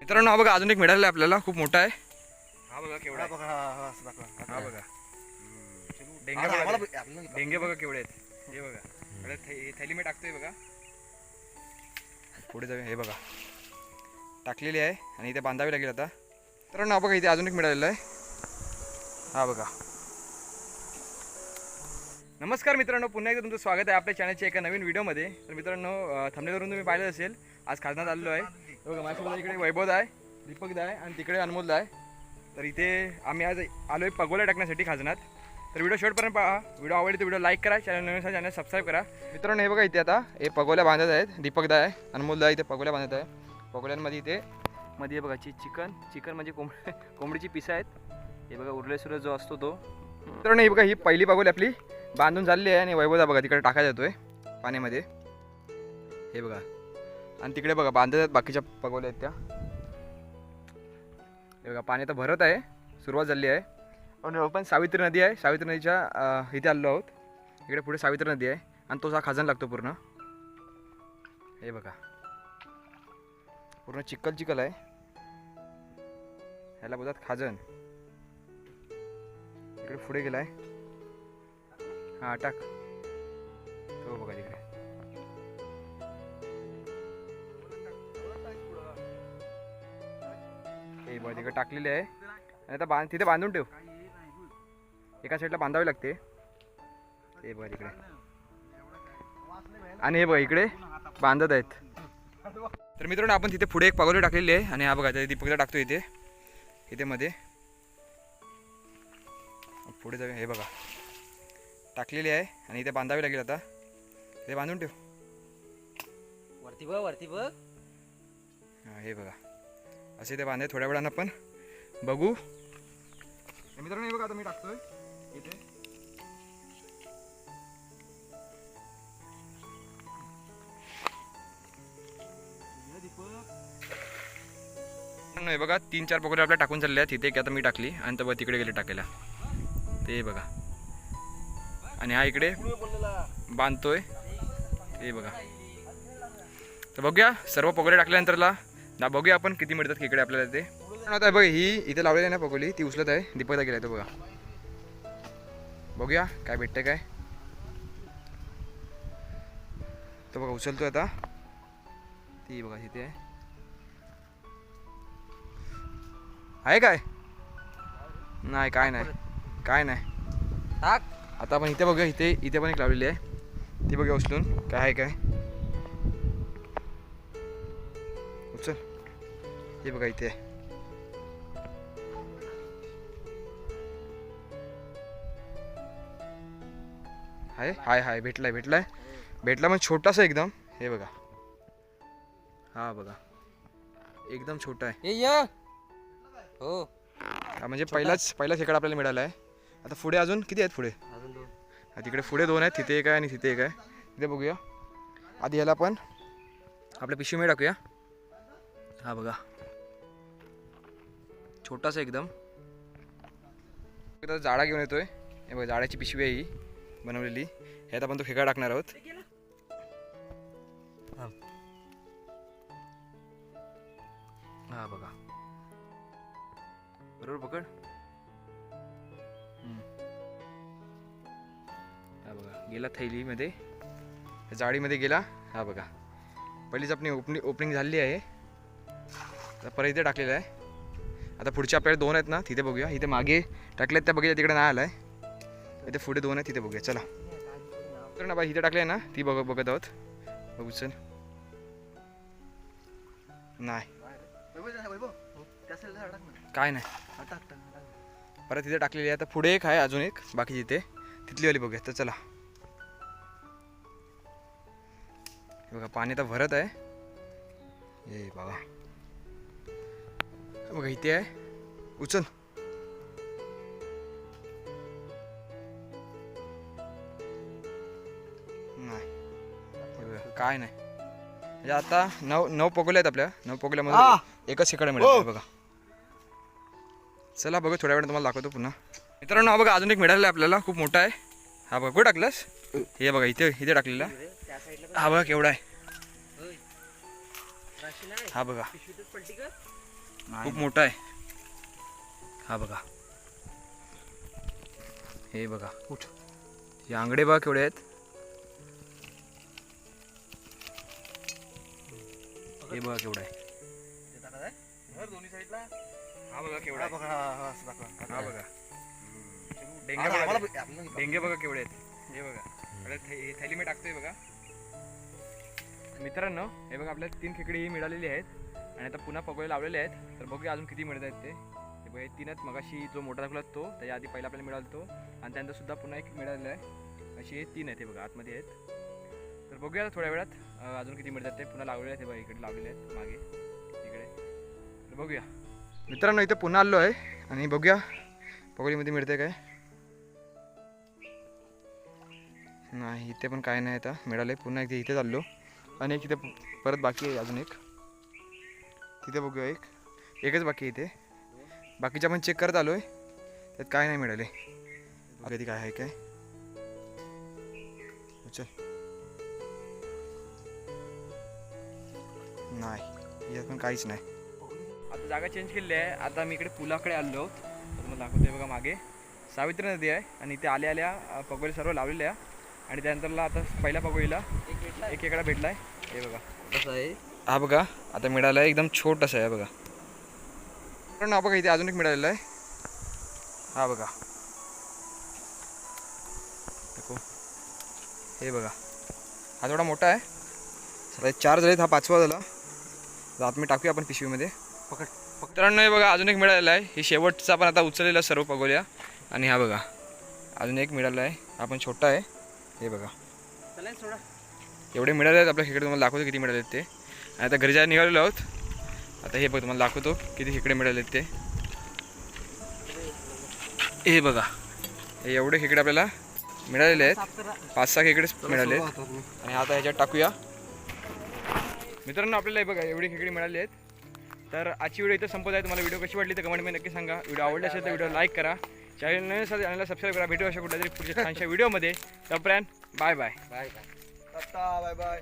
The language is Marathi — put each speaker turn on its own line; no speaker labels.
मित्रांनो हा बघा अजून एक मिळालेला आहे आपल्याला खूप मोठा आहे. हा बघा केवढा.
बघा हा असं दाखवा
बघा. डेंगे बघा. डेंगे केवढे आहेत. हे बघा. थैली मी टाकतोय बघा. पुढे जाऊया हे बघा. टाकलेली आहे आणि इथे बांधावी लागेल आता. तर ना बघा इथे अजून एक मिळालेलं आहे. हा बघा. नमस्कार मित्रांनो पुन्हा एकदा तुमचं स्वागत आहे आपल्या चॅनलच्या एका नवीन व्हिडिओमध्ये तर मित्रांनो थंबनेवरून तुम्ही पाहिलं असेल आज खाजनात आलेलो आहे. बघा माझ्यासोबत इकडे वैभव आहे दीपक आहे आणि तिकडे अनमोल आहे तर इथे आम्ही आज आलो आहे पगोल्या टाकण्यासाठी खाजनात. तर व्हिडिओ शेवटपर्यंत पहा. व्हिडिओ आवडली तर व्हिडिओ लाईक करा चॅनल नवीन चॅनल सबस्क्राईब करा. मित्रांनो हे बघा इथे आता हे पगोल्या बांधत आहेत. दीपक आहे अनमोल इथे पगोल्या बांधत आहे. पगोल्यांमध्ये इथे मध्ये बघा ची चिकन. चिकन म्हणजे कोंब कोंबडीची पिसं आहेत. हे बघा उरले सुरले जो असतो तो. मित्रांनो हे बघा ही पहिली पगोली आपली. बांधून झालेली आहे आणि वैभवदा बघा तिकडे टाकायला जातोय पाण्यामध्ये. हे बघा. आणि तिकडे बघा बांधत आहेत बाकीच्या पगवल्या आहेत त्या. हे बघा पाणी तर भरत आहे सुरुवात झाली आहे. आणि आपण सावित्री नदी आहे सावित्री नदीच्या इथे आलो आहोत. इकडे पुढे सावित्री नदी आहे आणि तोच हा खाजण लागतो पूर्ण. हे बघा. पूर्ण चिखल चिखल आहे. ह्याला बोलतात खाजन इकडे पुढे गेलाय. हा टाक. तो बघा तिकडे. बघा तिकडे टाकलेले आहे. आणि आता बांध तिथे बांधून ठेव. एका साईडला बांधावी लागते. हे बघा तिकडे आणि हे बघा इकडे बांधत आहेत. तर मित्रांनो आपण तिथे पुढे एक पगोली टाकलेली आहे. आणि हा बघा दीपकला टाकतो इथे. इथे मध्ये पुढे जाऊया. हे बघा. टाकलेली आहे आणि इथे बांधावी लागेल आता. इथे बांधून ठेव.
वरती बघ वरती बघ.
हे बघा. असे इथे बांधे थोड्या वेळानं आपण बघू. मित्रांनो हे बघा आता मी टाकतोय. इथे. हे बघा तीन चार पकोडे आपल्या टाकून चालले आहेत. तिथे एक आता मी टाकली आणि तर तिकडे गेले टाकायला. ते बघा. आणि हा इकडे बांधतोय. ते बघा. तर बघूया सर्व पकोडे टाकल्यानंतरला दा बघूया आपण किती मिळतात इकडे आपल्याला ते. आता बघ ही इथे लावलेली आहे ना पकोली ती उचलत आहे. दीपकदा गेलाय तो बघा. बघूया काय भेटतंय काय. तो बघा उचलतोय आता. ती बघा तिथे आहे. आहे काय? नाही काय नाही. काय नाही.
टाक.
आता आपण इथे बघूया इथे इथे पण एक लावलेली आहे. ती बघूया उचलून काय आहे काय. हे बघा इथे आहे. आहे हाय हाय भेटलाय भेटलाय भेटला पण छोटासा एकदम हे बघा हा बघा एकदम छोटा आहे
हो
म्हणजे पहिलाच पहिलाच इकडे आपल्याला मिळाला आहे आता पुढे अजून किती आहेत पुढे तिकडे पुढे दोन आहेत तिथे एक आहे आणि तिथे एक आहे तिथे बघूया आधी ह्याला आपण आपल्या पिशवीमध्ये टाकूया हा बघा छोटासा एकदम. एकदा जाडा घेऊन येतोय. हे बघा जाड्याची पिशवी आहे ही बनवलेली. ह्यात आपण तो खेकडा टाकणार आहोत. हा. बघा. बरोबर पकड. हा बघा. गेला थैलीमध्ये. जाळीमध्ये गेला. हा बघा. पहिलीच आपली ओपनिंग ओपनिंग झालेली आहे. परत इथे टाकलेलं आहे. आता पुढचे आपल्याकडे दोन आहेत ना तिथे बघूया. इथे मागे टाकले त्या बघितल्या तिकडे नाही आलाय. इथे पुढे दोन आहेत तिथे बघूया. चला. तर ना बाई इथे टाकले ना ती बघ बघत आहोत. बघू चल. नाही. काय नाही. परत तिथे टाकलेली आहे आता पुढे एक आहे अजून एक बाकी तिथे तिथली वाली बघूया तर चला. बघा पाणी तर भरत आहे. हे बाबा. बघा इथे आहे उचल नाही काय नाही म्हणजे आता नऊ नऊ पगोले आहेत आपल्या नऊ पगोल्यामध्ये एकच शिकायला मिळालं बघा चला बघा थोड्या वेळाने तुम्हाला दाखवतो पुन्हा मित्रांनो हा बघा अजून एक मिळालेला आहे आपल्याला खूप मोठा आहे हा बघा कुठे टाकलास हे बघा इथे इथे टाकलेला हा बघा केवढा आहे हा बघा खूप मोठा आहे. हा बघा. हे बघा.
उठ.
हे आंगडे बघा केवढे आहेत. हे बघा केवढं आहे. हा बघा केवढा
हा,
बघा डेंगे बघा. डेंगे केवढे आहेत. हे बघा. आपल्या हे थैली मी टाकतोय बघा. मित्रांनो हे बघा आपल्याला तीन खेकडे ही मिळालेली आहेत. आणि आता पुन्हा पगोळे लावलेले आहेत. तर बघूया अजून किती मिळत आहेत ते. हे बघा तीन आहेत मगाशी जो मोठा दाखवला तो त्याच्या आधी पहिला आपल्याला मिळाला तो. आणि त्यानंतरसुद्धा पुन्हा एक मिळालेला आहे. अशी हे तीन आहेत हे बघा आतमध्ये आहेत. तर बघूया थोड्या वेळात अजून किती मिळतात ते. पुन्हा लावलेले आहेत ते बघा इकडे लावलेले आहेत मागे इकडे. तर बघूया. मित्रांनो इथे पुन्हा आलो आहे. आणि बघूया पकोलीमध्ये मिळते काय? नाही इथे पण काय नाही आता. मिळाले पुन्हा एकदा इथे चाललो आणि एक इथे परत बाकी आहे अजून एक. तिथे बघूया एक. एकच बाकी आहे इथे. बाकीच्या पण चेक करत आलो आहे त्यात काय नाही मिळाले कधी काय आहे काय? चल नाही. यात पण काहीच नाही. आता जागा चेंज केलेली आहे. आता मी इकडे पुलाकडे आलो तर तुम्हाला दाखवतोय बघा मागे. सावित्री नदी आहे आणि इथे आल्या आल्या अ, पगोली सर्व लावलेले आहे आणि त्यानंतरला आता पहिल्या पगोलीला
एक भेटला
एक एकडा भेटलाय. हे बघा.
कसं आहे?
हा बघा आता मिळाला आहे एकदम छोटंसं आहे बघा. पण हा बघा इथे अजून एक मिळालेला आहे. हा बघा. हे बघा. हा थोडा मोठा आहे. हे चार झालेत हा पाचवा झाला. आत मी टाकूया आपण पिशवीमध्ये
पकड.
मित्रांनो हे बघा अजून एक मिळालेला आहे. हे शेवटचा पण आता उचललेला सर्व पगोल्या. आणि हा बघा अजून एक मिळाला आहे. हा पण छोटा आहे. हे बघा. एवढे मिळाले आहेत आपल्या खेकडे तुम्हाला दाखवतो किती मिळाले आहेत ते. आता घरी जायला निघालेलो आहोत. आता हे बघ तुम्हाला दाखवतो किती खेकडे मिळाले ते. हे बघा हे एवढे खेकडे आपल्याला मिळालेले आहेत. पाच सहा खेकडेच मिळाले आहेत. आणि आता ह्याच्यात टाकूया. मित्रांनो आपल्याला हे बघा एवढी खेकडे मिळाले आहेत. तर आजची व्हिडिओ इथं संपत आहे. तुम्हाला व्हिडिओ कशी वाटली तर कमेंटमध्ये नक्की सांगा. व्हिडिओ आवडला असेल तर व्हिडिओ लाईक करा. चॅनल नवीन असेल चॅनलला सबस्क्राईब करा. भेटू अशा कुठल्यातरी पुढच्या छानशा व्हिडिओमध्ये. तोपर्यंत bye bye
bye bye
bye bye